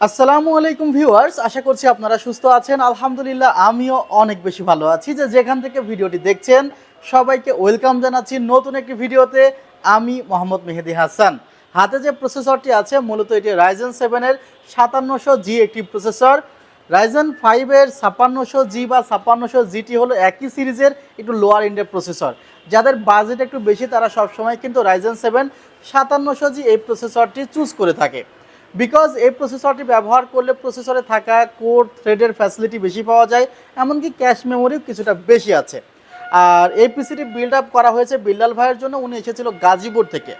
আসসালামু আলাইকুম ভিউয়ার্স, আশা করছি আপনারা সুস্থ আছেন। আলহামদুলিল্লাহ, আমিও অনেক বেশি ভালো আছি যে যেখান থেকে ভিডিওটি দেখছেন, সবাইকে ওয়েলকাম জানাচ্ছি নতুন একটি ভিডিওতে। আমি মোহাম্মদ মেহেদি হাসান। হাতে যে প্রসেসরটি আছে, মূলত এটি রাইজেন সেভেনের সাতান্নশো জি একটি প্রসেসর। রাইজেন ফাইভের ছাপ্পান্নশো জি বা ছাপ্পান্নশো জিটি হলো একই সিরিজের একটু লোয়ার এন্ডের প্রসেসর। যাদের বাজেট একটু বেশি, তারা সবসময় কিন্তু রাইজেন সেভেন সাতান্নশো জি এই প্রসেসরটি চুজ করে থাকে। বিকজ এই প্রসেসরটি ব্যবহার করলে প্রসেসরে থাকা কোড থ্রেডের ফ্যাসিলিটি বেশি পাওয়া যায়, এমনকি ক্যাশ মেমোরিও কিছুটা বেশি আছে। আর এই পিসিটি বিল্ড আপ করা হয়েছে বিল্লাল ভাইয়ের জন্য, উনি এসেছিল গাজীপুর থেকে।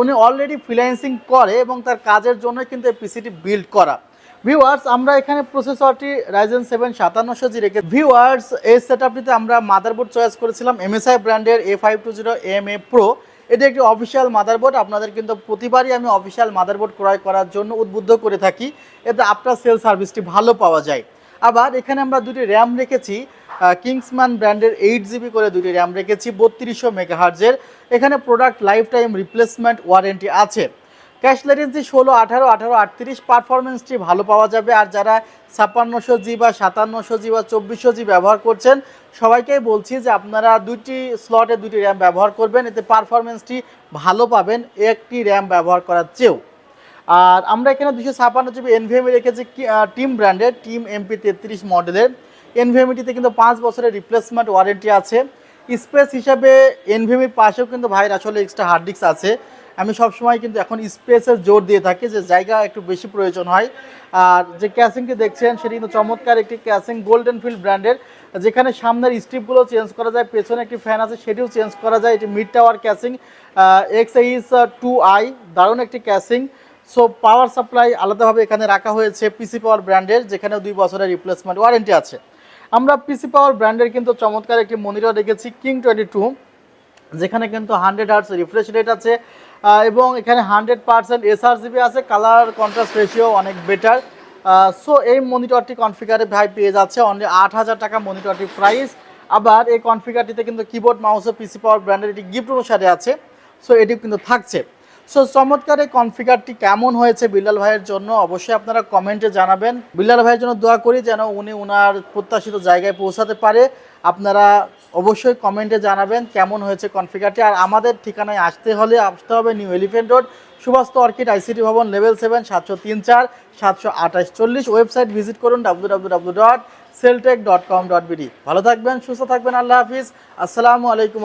উনি অলরেডি ফ্রিল্যান্সিং করে এবং তার কাজের জন্য কিন্তু এই পিসিটি বিল্ড করা। ভিউয়ার্স আমরা এখানে প্রসেসরটি রাইজেন সেভেন সাতান্নশো জি রেখে ভিউয়ার্স এই সেটআপটিতে আমরা মাদারবোর্ড চয়েস করেছিলাম এমএসআই ব্র্যান্ডের A five two zero M A pro এটি একটি অফিসিয়াল মাদারবোর্ড আপনাদের কিন্তু প্রতিবারই আমি অফিসিয়াল মাদারবোর্ড ক্রয় করার জন্য উদ্বুদ্ধ করে থাকি। এতে আপনার সেল সার্ভিসটি ভালো পাওয়া যায়। আবার এখানে আমরা দুটি র্যাম রেখেছি কিংসম্যান ব্র্যান্ডের এইট জিবি করে দুটি র্যাম রেখেছি, বত্রিশশো মেগাহার্জের। এখানে product life time replacement warranty আছে। ক্যাশ লেটেন্সি ষোলো, আঠারো আঠারো, আটত্রিশ পারফরমেন্সটি ভালো পাওয়া যাবে। আর যারা ছাপ্পান্নশো জি বা সাতান্নশো জি বা চব্বিশশো জি ব্যবহার করছেন, সবাইকেই বলছি যে আপনারা দুটি স্লটে দুটি র্যাম ব্যবহার করবেন। এতে পারফরমেন্সটি ভালো পাবেন, একটি র্যাম ব্যবহার করার চেয়েও। আর আমরা এখানে দুশো ছাপান্ন জিবি এনভিএমি রেখেছি টিম ব্র্যান্ডের টিম এমপি তেত্রিশ মডেলের এনভিএমিটিতে কিন্তু পাঁচ বছরের রিপ্লেসমেন্ট ওয়ারেন্টি আছে। স্পেস হিসাবে এনভিএমির পাশেও কিন্তু ভাইয়ের আসলে এক্সট্রা হার্ড ডিস্ক আছে। আমি সবসময় কিন্তু এখন স্পেসের জোর দিয়ে থাকি যে জায়গা একটু বেশি প্রয়োজন হয়। আর যে ক্যাসিংটি দেখছেন, সেটি কিন্তু চমৎকার একটি ক্যাসিং গোল্ডেন ফিল্ড ব্র্যান্ডের যেখানে সামনের স্ট্রিপগুলো চেঞ্জ করা যায়, পেছনে একটি ফ্যান আছে, সেটিও চেঞ্জ করা যায়। এটি mid tower casing X H two I দারুণ একটি ক্যাসিং সো পাওয়ার সাপ্লাই আলাদাভাবে এখানে রাখা হয়েছে পিসি পাওয়ার ব্র্যান্ডের যেখানে দুই বছরের রিপ্লেসমেন্ট ওয়ারেন্টি আছে। আমরা পিসি পাওয়ার ব্র্যান্ডের কিন্তু চমৎকার একটি মনিটর রেখেছি কিং টোয়েন্টি টু যেখানে কিন্তু হান্ড্রেড হার্টস রিফ্রেশ রেট আছে এবং এখানে হান্ড্রেড পার্সেন্ট এসআরজিবি আছে কালার কন্ট্রাস্ট রেশিও অনেক বেটার সো এই মনিটরটি কনফিগারে ভাই পেয়ে যাচ্ছে অনলি আট হাজার টাকা মনিটরটি প্রাইস আবার এই কনফিগারটিতে কিন্তু কিবোর্ড মাউস ও পিসি পাওয়ার ব্র্যান্ডের এটি গিফট অনুসারে আছে সো এটিও কিন্তু থাকছে। সো চমৎকার এই কনফিগারটি কেমন হয়েছে বিল্লাল ভাইয়ের জন্য? অবশ্যই আপনারা কমেন্টে জানাবেন। বিল্লাল ভাইয়ের জন্য দোয়া করি যেন উনি ওনার প্রত্যাশিত জায়গায় পৌঁছাতে পারে। আপনারা অবশ্যই কমেন্টে জানাবেন কেমন হয়েছে কনফিগারটি আর আমাদের ঠিকানায় আসতে হলে আসতে হবে New Elephant Road Subastu Orchid ICT ভবন লেভেল সেভেন সাতশো তিন চার, সাতশো আঠাশ চল্লিশ। ওয়েবসাইট ভিজিট করুন W W W dot Celltech dot com dot BD ভালো থাকবেন, সুস্থ থাকবেন, আল্লাহ হাফিজ। আসসালামু আলাইকুম।